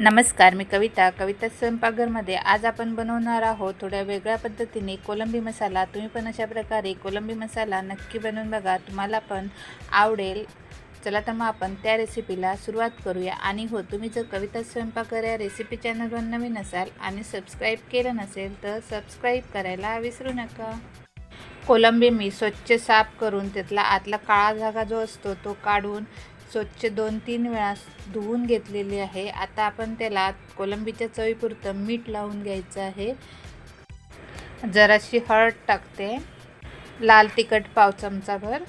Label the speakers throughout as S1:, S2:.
S1: नमस्कार मी कविता. कविता स्वयंपाकघरमध्ये आज आपण बनवणार आहोत थोड्या वेगळ्या पद्धतीने कोलंबी मसाला. तुम्ही पण अशा प्रकारे कोलंबी मसाला नक्की बनवून बघा. तुम्हाला पण आवडेल. चला तर मग आपण त्या रेसिपीला सुरुवात करूया. आणि हो तुम्ही जर कविता स्वयंपाकघर या रेसिपी चॅनलवर नवीन असाल आणि सबस्क्राईब केलं नसेल तर सबस्क्राईब करायला विसरू नका. कोलंबी मी स्वच्छ साफ करून त्यातला आतला काळा धागा जो असतो तो काढून स्वच्छ दोन तीन वेळा धुवून घेतलेली आहे. आता आपण त्याला कोलंबीच्या चवीपुरतं मीठ लावून घ्यायचं आहे. जराशी हळद टाकते. लाल तिखट पाव चमचाभर.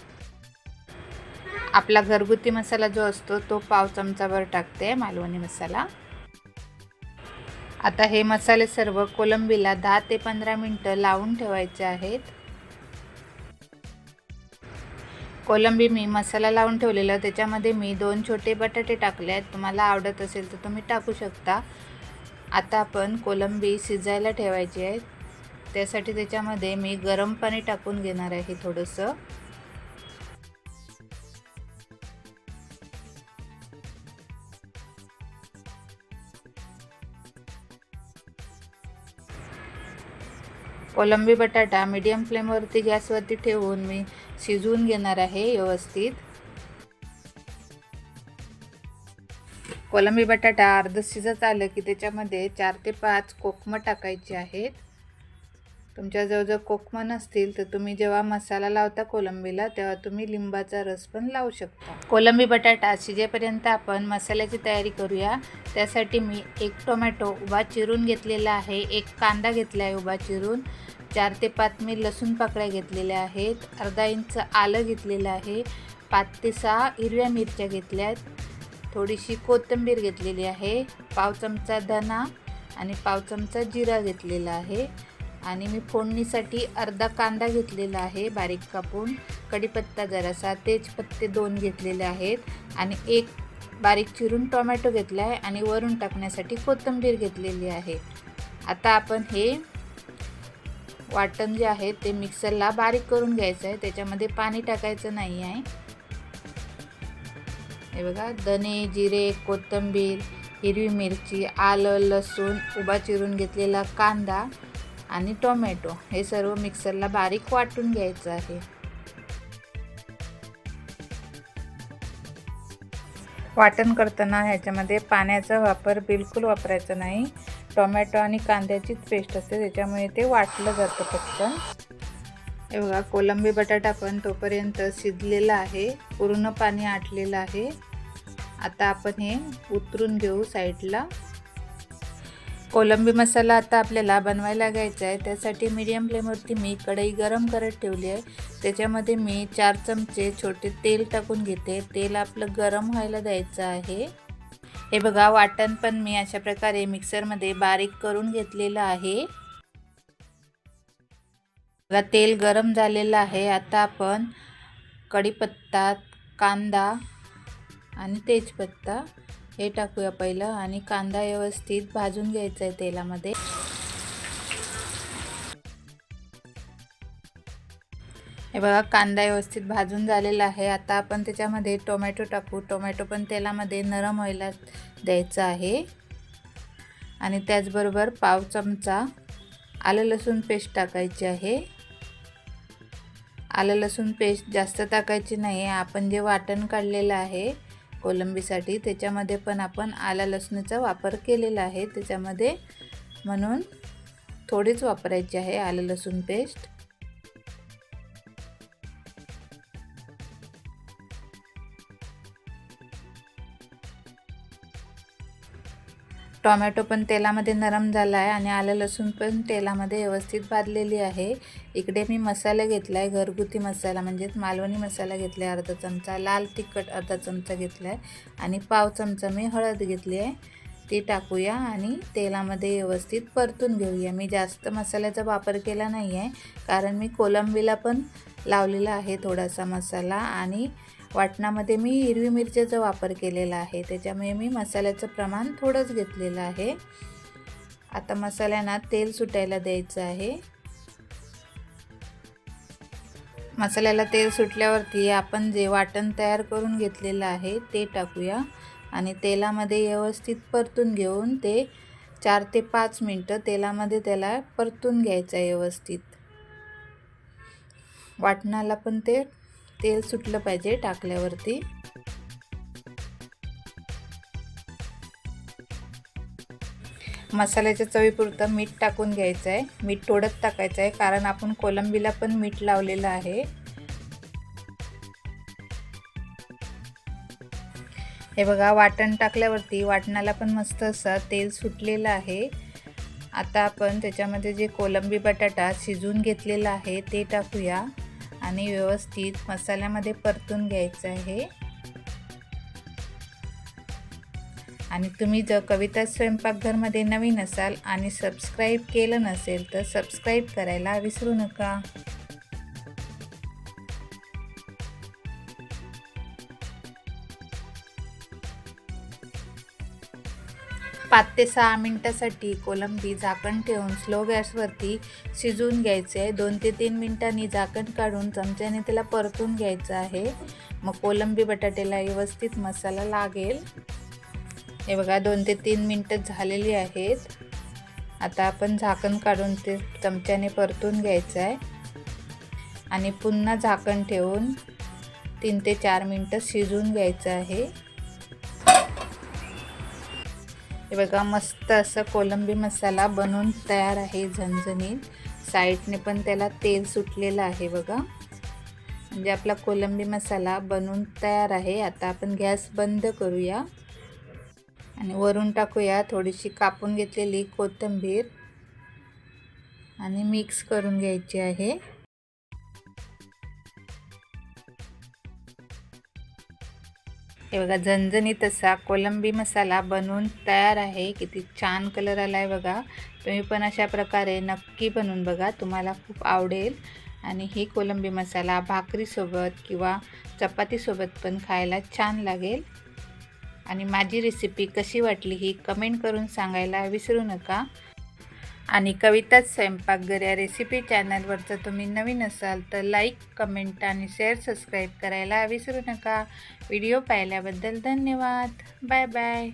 S1: आपला घरगुती मसाला जो असतो तो पाव चमचाभर टाकते मालवणी मसाला. आता हे मसाले सर्व कोलंबीला दहा ते पंधरा मिनटं लावून ठेवायचे आहेत. कोलंबी मी मसाला लावून ठेवलेला त्याच्यामध्ये मी दोन छोटे बटाटे टाकले आहेत. तुम्हाला आवडत असेल तर तुम्ही टाकू शकता. आता आपण कोलंबी शिजायला ठेवायची आहे. त्यासाठी त्याच्यामध्ये मी गरम पाणी टाकून घेणार आहे थोडंसं. कोलंबी बटाटा मीडियम फ्लेमवरती गॅसवरती ठेवून मी शिजवून घेणार आहे व्यवस्थित. कोलंबी बटाटा अर्ध शिजत आलं की त्याच्यामध्ये चार ते पाच कोकमं टाकायची आहेत. तुमच्याजवळ जर कोकमं नसतील तर तुम्ही जेव्हा मसाला लावता कोलंबीला तेव्हा तुम्ही लिंबाचा रस पण लावू शकता. कोलंबी बटाटा शिजेपर्यंत आपण मसाल्याची तयारी करूया. त्यासाठी मी एक टोमॅटो उभा चिरून घेतलेला आहे. एक कांदा घेतला आहे उभा चिरून. चार ते पाच मी लसूण पाकळ्या घेतलेल्या आहेत. अर्धा इंच आलं घेतलेलं आहे. पाच ते सहा हिरव्या मिरच्या घेतल्या आहेत थोडीशी कोथिंबीर घेतलेली आहे. पाव चमचा धना आणि पाव चमचा जिरा घेतलेला आहे. आणि मी फोडणीसाठी अर्धा कांदा घेतलेला आहे बारीक कापून. कढीपत्ता जरासा तेजपत्ते दोन घेतलेले आहेत. आणि एक बारीक चिरून टोमॅटो घेतला आहे आणि वरून टाकण्यासाठी कोथिंबीर घेतलेली आहे. आता आपण हे वाटण जे आहे ते मिक्सरला बारीक करून घ्यायचं आहे. त्याच्यामध्ये पाणी टाकायचं नाही आहे. हे बघा धने जिरे कोथिंबीर हिरवी मिरची आलं लसूण उभा चिरून घेतलेला कांदा आणि टोमॅटो हे सर्व मिक्सरला बारीक वाटून घ्यायचं आहे. वाटण करताना ह्याच्यामध्ये पाण्याचा वापर बिलकुल वापरायचा नाही. टोमॅटो आणि कांद्याचीच पेस्ट असते त्याच्यामुळे ते वाटलं जातं फक्त. हे बघा कोलंबी बटाटा पण तोपर्यंत शिजलेला आहे पूर्ण पाणी आटलेलं आहे. आता आपण हे उतरून घेऊ साईडला. कोलंबी मसाला आता आपल्याला बनवायला घ्यायचा आहे त्यासाठी मीडियम फ्लेमवरती मी कढई गरम करत ठेवली आहे. त्याच्यामध्ये मी चार चमचे छोटे तेल टाकून घेते तेल आपलं गरम व्हायला द्यायचं आहे. हे बघा वाटण पण मी अशा प्रकारे मिक्सरमध्ये बारीक करून घेतलेलं आहे. बघा तेल गरम झालेलं आहे. आता आपण कढीपत्ता कांदा आणि तेजपत्ता हे टाकूया पहिलं आणि कांदा व्यवस्थित भाजून घ्यायचा आहे तेलामध्ये. हे बघा कांदा व्यवस्थित भाजून झालेला आहे. आता आपण त्याच्यामध्ये टोमॅटो टाकू. टोमॅटो पण तेलामध्ये नरम व्हायला द्यायचं आहे. आणि त्याचबरोबर पाव चमचा आलं लसूण पेस्ट टाकायची आहे. आलं लसूण पेस्ट जास्त टाकायची नाही. आहे आपण जे वाटण काढलेलं आहे कोलंबीसाठी त्याच्यामध्ये पण आपण आला लसणीचा वापर केलेला आहे. त्याच्यामध्ये म्हणून थोडीच वापरायची आहे आलं लसूण पेस्ट. टॉमॅटो पण तेलामध्ये नरम झाला आहे आणि आलं लसूण पण तेलामध्ये व्यवस्थित भाजलेली आहे. इकडे मी मसाला घेतला आहे घरगुती मसाला म्हणजेच मालवणी मसाला घेतला आहे अर्धा चमचा लाल तिखट अर्धा चमचा घेतला आहे आणि पाव चमचा मी हळद घेतली आहे. ती टाकूया आणि तेलामध्ये व्यवस्थित परतून घेऊया. मी जास्त मसाल्याचा वापर केला नाही आहे कारण मी कोलंबीला पण लावलेला आहे थोडासा मसाला आणि वाटणामध्ये मी हिरवी मिरचीचा वापर केलेला आहे. त्याच्यामुळे मी मसाल्याचं प्रमाण थोडंच घेतलेलं आहे. आता मसाल्यांना तेल सुटायला द्यायचं आहे. मसाल्याला तेल सुटल्यावरती आपण जे वाटण तयार करून घेतलेलं आहे ते टाकूया आणि तेलामध्ये व्यवस्थित परतून घेऊन ते चार ते पाच मिनटं तेलामध्ये त्याला परतून घ्यायचं आहे व्यवस्थित. वाटणाला पण ते तेल सुटलं पाहिजे टाकल्यावरती. मसाल्याच्या चवीपुरतं मीठ टाकून घ्यायचं आहे मीठ थोडंच टाकायचं आहे कारण आपण कोलंबीला पण मीठ लावलेलं आहे. हे बघा वाटण टाकल्यावरती वाटणाला पण मस्त असं तेल सुटलेलं आहे. आता आपण त्याच्यामध्ये जे कोलंबी बटाटा शिजून घेतलेला आहे ते टाकूया. आणि व्यवस्थित मसाल्यामध्ये परतून घ्यायचं आहे. आणि तुम्ही जर कविता स्वयंपाकघरमध्ये नवीन असाल आणि सबस्क्राईब केलं नसेल तर सबस्क्राईब करायला विसरू नका. पाच ते सहा मिनटासाठी कोलंबी झाकण ठेवून स्लो गॅसवरती शिजवून घ्यायचे. आहे दोन ते तीन मिनटांनी झाकण काढून चमच्याने त्याला परतून घ्यायचं आहे. मग कोलंबी बटाट्याला व्यवस्थित मसाला लागेल. हे बघा दोन ते तीन मिनटं झालेली आहेत. आता आपण झाकण काढून ते चमच्याने परतून घ्यायचं आहे. आणि पुन्हा झाकण ठेवून तीन ते चार मिनटं शिजवून घ्यायचं आहे. हे बघा मस्त असं कोलंबी मसाला बनवून तयार आहे झणझणीत. साईडने पण त्याला तेल सुटलेलं आहे बघा. म्हणजे आपला कोलंबी मसाला बनवून तयार आहे. आता आपण गॅस बंद करूया. आणि वरून टाकूया थोडीशी कापून घेतलेली कोथिंबीर. आणि मिक्स करून घ्यायची आहे. हे बघा झणझणीत असा कोलंबी मसाला बनवून तयार आहे. किती छान कलर आला आहे बघा. तुम्ही पण अशा प्रकारे नक्की बनवून बघा. तुम्हाला खूप आवडेल. आणि ही कोलंबी मसाला भाकरीसोबत किंवा चपातीसोबत पण खायला छान लागेल. आणि माझी रेसिपी कशी वाटली ही कमेंट करून सांगायला विसरू नका. आणि कविताच स्वयंपाकघर या रेसिपी चॅनलवरचं तुम्ही नवीन असाल तर लाईक कमेंट आणि शेअर सबस्क्राईब करायला विसरू नका. व्हिडिओ पाहिल्याबद्दल धन्यवाद. Bye bye